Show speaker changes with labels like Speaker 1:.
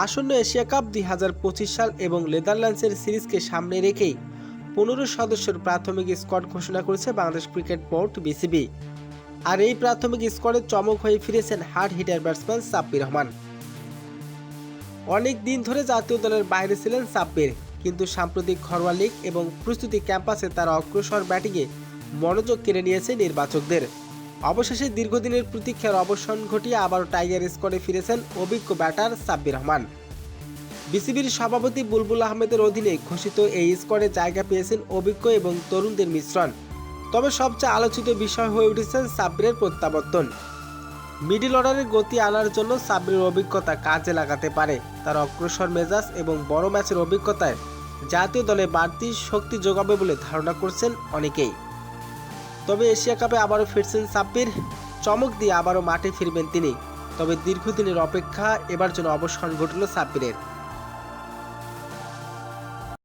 Speaker 1: আসন্ন Asia cup দুই হাজার পঁচিশ সাল এবং নেদারল্যান্ডসের সিরিজকে সামনে রেখেই পনেরো সদস্যের প্রাথমিক স্কোয়াড ঘোষণা করেছে বাংলাদেশ ক্রিকেট বোর্ড, বিসিবি। আর এই প্রাথমিক স্কোয়াডে চমক হয়ে ফিরেছেন hard hitter batsman Sabbir Rahman. অনেক দিন ধরে জাতীয় দলের বাইরে ছিলেন সাব্বির, কিন্তু সাম্প্রতিক ঘরোয়া লিগ এবং প্রস্তুতি ক্যাম্পাসে তার অগ্রসর ব্যাটিংয়ে মনোযোগ কেড়ে নিয়েছে নির্বাচকদের। অবশেষে দীর্ঘদিনের প্রতীক্ষার অবসান ঘটিয়ে আবারও টাইগার স্কোয়াডে ফিরেছেন অভিজ্ঞ ব্যাটার সাব্বির রহমান। বিসিবির সভাপতি বুলবুল আহমেদের অধীনে ঘোষিত এই স্কোয়াডে জায়গা পেয়েছেন অভিজ্ঞ এবং তরুণদের মিশ্রণ। তবে সবচেয়ে আলোচিত বিষয় হয়ে উঠেছেন সাব্বিরের প্রত্যাবর্তন। মিডিল অর্ডারের গতি আনার জন্য সাব্বিরের অভিজ্ঞতা কাজে লাগাতে পারে। তার অগ্রসর মেজাজ এবং বড় ম্যাচের অভিজ্ঞতায় জাতীয় দলে বাড়তি শক্তি যোগাবে বলে ধারণা করছেন অনেকেই। তবে এশিয়া কাপে আবারও ফিরছেন সাব্বির। চমক দিয়ে আবারও মাঠে ফিরবেন তিনি। তবে দীর্ঘদিনের অপেক্ষা এবার যেন অবসান ঘটল সাব্বিরের।